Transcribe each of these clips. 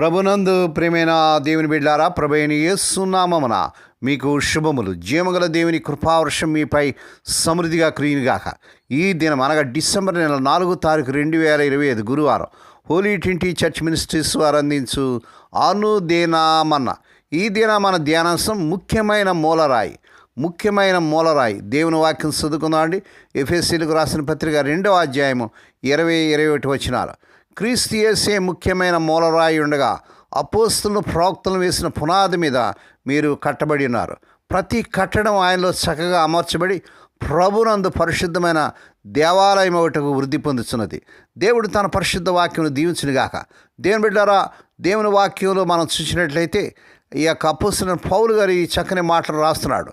ప్రభునందు ప్రేమైన దేవుని బిడ్డారా ప్రభైన యేసునామమున మీకు శుభములు. జీవగల దేవుని కృపావర్షం మీపై సమృద్ధిగా క్రియనుగాక ఈ దినం అనగా డిసెంబర్ నెల నాలుగో తారీఖు రెండు వేల ఇరవై ఐదు గురువారం హోలీ ట్వంటీ చర్చ్ మినిస్ట్రీస్ వారు అందించు అనుదేనామన్న. ఈ దిన మన ధ్యానాంశం ముఖ్యమైన మూలరాయి. ముఖ్యమైన మూలరాయి. దేవుని వాక్యం చదువుకుందాం అండి ఎఫ్ఎస్సీలకు రాసిన పత్రిక రెండవ అధ్యాయము ఇరవై ఇరవై ఒకటి వచ్చినారు క్రీస్తుయేసే ముఖ్యమైన మూలరాయి ఉండగా అపోస్తులను ప్రవక్తలను వేసిన పునాది మీద మీరు కట్టబడి ఉన్నారు. ప్రతి కట్టడం ఆయనలో చక్కగా అమర్చబడి ప్రభునందు పరిశుద్ధమైన దేవాలయం ఒకటకు వృద్ధి పొందుతున్నది దేవుడు తన పరిశుద్ధ వాక్యమును దీవించునుగాక. దేవుని బిడ్డారా దేవుని వాక్యంలో మనం చూసినట్లయితే ఈ యొక్క అపోస్తున్న పౌలు గారు ఈ చక్కని మాటలు రాస్తున్నాడు.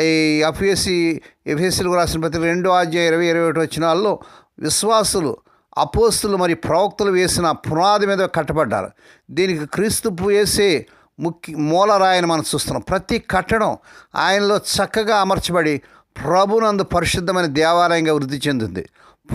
ఈ ఎఫ్ఎస్సి ఎఫ్ఎస్సీలకు రాసిన ప్రతి రెండో అధ్యాయ ఇరవై ఇరవై ఒకటి వచ్చినాల్లో విశ్వాసులు అపోస్తులు మరి ప్రవక్తలు వేసిన పునాది మీద కట్టబడ్డారు. దీనికి క్రీస్తు వేసే ముఖ్య మూలరాయని మనం చూస్తున్నాం. ప్రతి కట్టడం ఆయనలో చక్కగా అమర్చబడి ప్రభునందు పరిశుద్ధమైన దేవాలయంగా వృద్ధి చెందింది.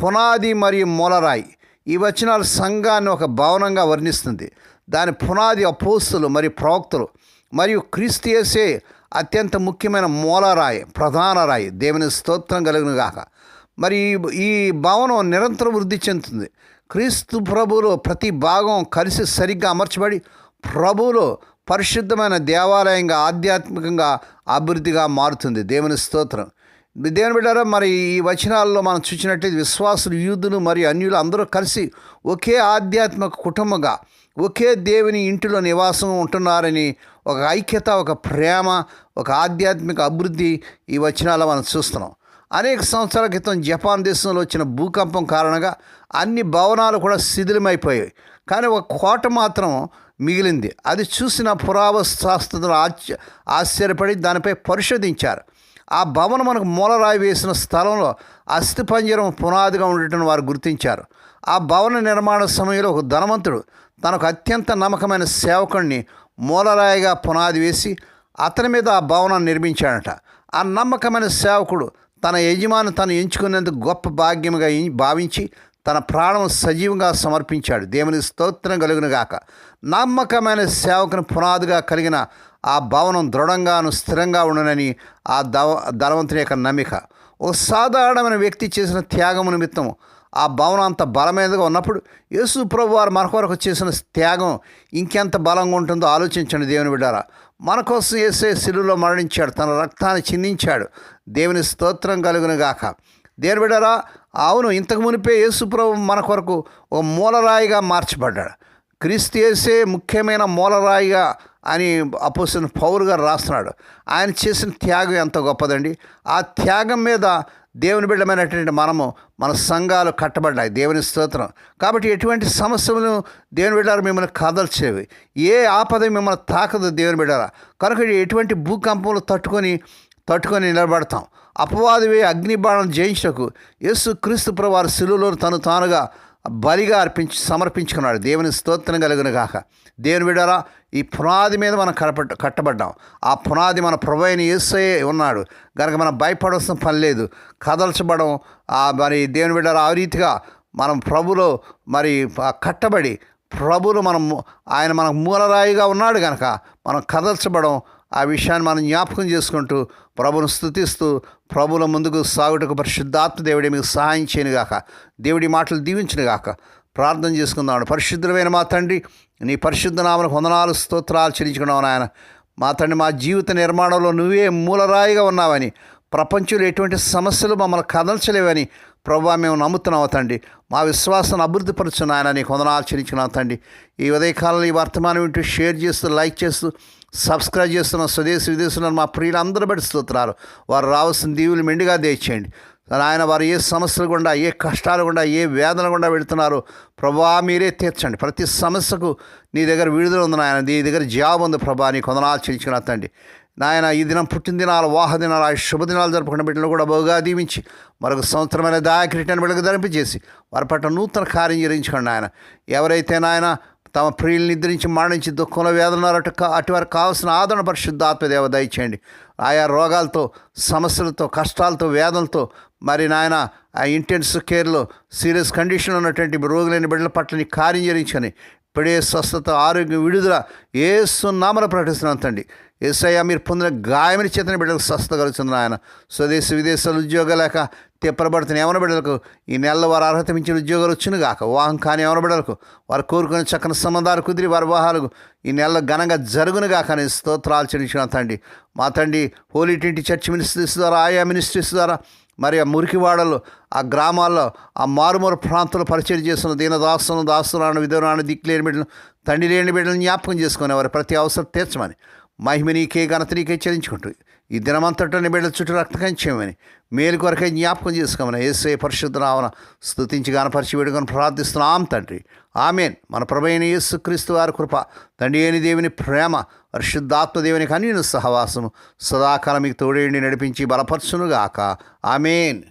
పునాది మరియు మూలరాయి ఈ వచనాలు సంఘాన్ని ఒక భవనంగా వర్ణిస్తుంది. దాని పునాది అపోస్తులు మరియు ప్రవక్తలు మరియు క్రీస్తు చేసే అత్యంత ముఖ్యమైన మూలరాయి ప్రధాన రాయి. దేవుని స్తోత్రం కలుగునుగాక. గాక మరి ఈ- భావన భవనం నిరంతరం వృద్ధి చెందుతుంది. క్రీస్తు ప్రభువులో ప్రతి భాగం కలిసి సరిగ్గా అమర్చబడి ప్రభువులో పరిశుద్ధమైన దేవాలయంగా ఆధ్యాత్మికంగా అభివృద్ధిగా మారుతుంది. దేవుని స్తోత్రం. దేవుని బిడ్డారా మరి ఈ వచనాల్లో మనం చూసినట్లయితే విశ్వాసులు యూదులు మరియు అన్యులు అందరూ కలిసి ఒకే ఆధ్యాత్మిక కుటుంబంగా ఒకే దేవుని ఇంటిలో నివాసం ఉంటున్నారని ఒక ఐక్యత ఒక ప్రేమ ఒక ఆధ్యాత్మిక అభివృద్ధి ఈ వచనాల్లో మనం చూస్తున్నాం. అనేక సంవత్సరాల క్రితం జపాన్ దేశంలో వచ్చిన భూకంపం కారణంగా అన్ని భవనాలు కూడా శిథిలమైపోయాయి. కానీ ఒక కోట మాత్రం మిగిలింది. అది చూసిన పురావశాస్త్రులు ఆశ్చ ఆశ్చర్యపడి దానిపై పరిశోధించారు. ఆ భవనం మనకు మూలరాయి వేసిన స్థలంలో అస్థిపంజరం పునాదిగా ఉండటం వారు గుర్తించారు. ఆ భవన నిర్మాణ సమయంలో ఒక ధనవంతుడు తనకు అత్యంత నమ్మకమైన సేవకుణ్ణి మూలరాయిగా పునాది వేసి అతని మీద ఆ భవనం నిర్మించాడట. ఆ నమ్మకమైన సేవకుడు తన యజమాని తను ఎంచుకునేందుకు గొప్ప భాగ్యముగా భావించి తన ప్రాణం సజీవంగా సమర్పించాడు. దేవుని స్తోత్రం కలుగునుగాక. నమ్మకమైన సేవకుని పునాదిగా కలిగిన ఆ భవనం దృఢంగాను స్థిరంగా ఉండనని ఆ దవ ధనవంతుని యొక్క నమ్మిక. ఓ సాధారణమైన వ్యక్తి చేసిన త్యాగం నిమిత్తం ఆ భవనం అంత బలమైనదిగా ఉన్నప్పుడు యేసు ప్రభు వారు మన కొరకు చేసిన త్యాగం ఇంకెంత బలంగా ఉంటుందో ఆలోచించండి దేవుని బిడ్డారా. మన కోసం వేసే శిలులో మరణించాడు. తన రక్తాన్ని చిందించాడు. దేవుని స్తోత్రం కలుగునుగాక గాక. దేవుని అవును ఇంతకు మునిపే యేసు ప్రభు మన కొరకు ఓ మూలరాయిగా మార్చబడ్డాడు. క్రీస్తు వేసే ముఖ్యమైన మూలరాయిగా అని అపోసిన పౌరు గారు రాస్తున్నాడు. ఆయన చేసిన త్యాగం ఎంత గొప్పదండి. ఆ త్యాగం మీద దేవుని బిడ్డమైనటువంటి మనము మన సంఘాలు కట్టబడ్డాయి. దేవుని స్తోత్రం. కాబట్టి ఎటువంటి సమస్యలు దేవుని బిడ్డారు మిమ్మల్ని కదల్చేవి? ఏ ఆపద మిమ్మల్ని తాకదు దేవుని బిడ్డారా కనుక ఎటువంటి భూకంపములు తట్టుకొని తట్టుకొని నిలబడతాం. అపవాదివే అగ్నిబాణం జయించకు. యేసు క్రీస్తు ప్రభువారు శిలువలో తను తానుగా బలిగా అర్పించి సమర్పించుకున్నాడు. దేవుని స్తోత్రం కలిగిన గాక. దేవుని విడారా ఈ పునాది మీద మనం కట్టబడ్డ కట్టబడ్డాం. ఆ పునాది మన ప్రభు అయిన ఉన్నాడు. కనుక మనం భయపడాల్సిన పని లేదు. కదల్చబడం మరి దేవుని విడారా ఆ రీతిగా మనం ప్రభులో మరి కట్టబడి ప్రభులు మనం ఆయన మనకు మూలరాయిగా ఉన్నాడు కనుక మనం కదల్చబడం ఆ విషయాన్ని మనం జ్ఞాపకం చేసుకుంటూ ప్రభును స్థుతిస్తూ ప్రభుల ముందుకు సాగుటకు పరిశుద్ధాత్మ దేవుడి మీకు సహాయం చేయనుగాక దేవుడి మాటలు దీవించనుగాక ప్రార్థన చేసుకుందాం. పరిశుద్ధమైన మా తండ్రి నీ పరిశుద్ధ నామను వందనాలు స్తోత్రాలు చెల్లించుకున్నావు నాయన. మా తండ్రి మా జీవిత నిర్మాణంలో నువ్వే మూలరాయిగా ఉన్నావని ప్రపంచంలో ఎటువంటి సమస్యలు మమ్మల్ని కదల్చలేవని ప్రభా మేము నమ్ముతున్నావు తండ్రి. మా విశ్వాసాన్ని అభివృద్ధిపరుచున్నాయన నీకు వందనాలు చెల్లించుకున్నావు తండ్రి. ఈ ఉదయకాలంలో ఈ వర్తమానం వింటూ షేర్ చేస్తూ లైక్ చేస్తూ సబ్స్క్రైబ్ చేస్తున్న స్వదేశీ విదేశంలో మా ప్రియులు అందరూ బట్టి స్తోత్రాలు. వారు రావాల్సిన దీవులు మెండుగా తెచ్చేయండి ఆయన వారు ఏ సమస్యలు గుండా ఏ కష్టాలు గుండా ఏ వేదన గుండా వెళుతున్నారో ప్రభా మీరే తీర్చండి. ప్రతి సమస్యకు నీ దగ్గర విడుదల ఉంది నాయన. నీ దగ్గర జాబ్ ఉంది ప్రభా. నీ కొందనాలు చెల్లించుకున్న తండ్రి. నాయన ఈ దినం పుట్టినదినాలు వాహ దినాలు ఆ శుభదినాలు జరుపుకున్న బిడ్డలు కూడా బహుగా దీవించి మరొక సంవత్సరమైన దాయకరిటైన బిడ్డకు ధరింపజేసి వారి పట్ల నూతన కార్యం జరిగించుకోండి ఆయన ఎవరైతే నాయన తమ ప్రియులు నిద్రించి మరణించి దుఃఖంలో వేదన అటు కావాల్సిన ఆదరణ పరిశుద్ధ ఆత్మదేవ దయచేయండి. ఆయా రోగాలతో సమస్యలతో కష్టాలతో వేదనలతో మరి నాయన ఆ ఇంటెన్స్ కేర్లో సీరియస్ కండిషన్ ఉన్నటువంటి రోగులైన బిడ్డల పట్ల కార్యం జరిగించుకొని ఇప్పుడే స్వస్థత ఆరోగ్యం విడుదల ఏ సున్నామలు ప్రకటిస్తున్నాం ఏసయ్య మీరు పొందిన గాయమని చేతని బిడ్డలకు స్వస్థత కలుగుతుంది ఆయన స్వదేశ విదేశాలు లేక లేక తిప్పబడుతున్న ఎవరి బిడ్డలకు ఈ నెలలో వారు అర్హత మించిన ఉద్యోగాలు వచ్చును గాక వాహం కాని ఎవరి బిడ్డలకు వారు కోరుకున్న చక్కని సంబంధాలు కుదిరి వారి వివాహాలకు ఈ నెలలో ఘనంగా జరుగును గాక అని స్తోత్రాలు చెల్లించిన తండ్రి. మా తండ్రి హోలీ ట్వంటీ చర్చ్ మినిస్ట్రీస్ ద్వారా ఆయా మినిస్ట్రీస్ ద్వారా మరి ఆ మురికివాడలు ఆ గ్రామాల్లో ఆ మారుమూరు ప్రాంతంలో పరిచయం చేస్తున్న దీన దాస్తులను దాస్తున్నాను విధురాను దిక్కులేని బిడ్డలు తండ్రి లేని బిడ్డలను జ్ఞాపకం చేసుకునేవారు. ప్రతి అవసరం తీర్చమని మహిమ నీకే ఘనత నీకే చెల్లించుకుంటుంది ఈ దినమంతటని బిడ్డల చుట్టూ రక్తకం చేయమని మేలు కొరకే జ్ఞాపకం చేసుకోమని ఏసే పరిశుద్ధ రావణ స్తుతించి గానపరిచి వేడుకొని ప్రార్థిస్తున్నాం తండ్రి. ఆమెన్. మన ప్రభైన యేసు క్రీస్తు వారి కృప తండ్రి అయిన దేవుని ప్రేమ పరిశుద్ధాత్మ దేవుని కన్యను సహవాసము సదాకాలం మీకు తోడేండి నడిపించి బలపరచునుగాక. ఆమెన్.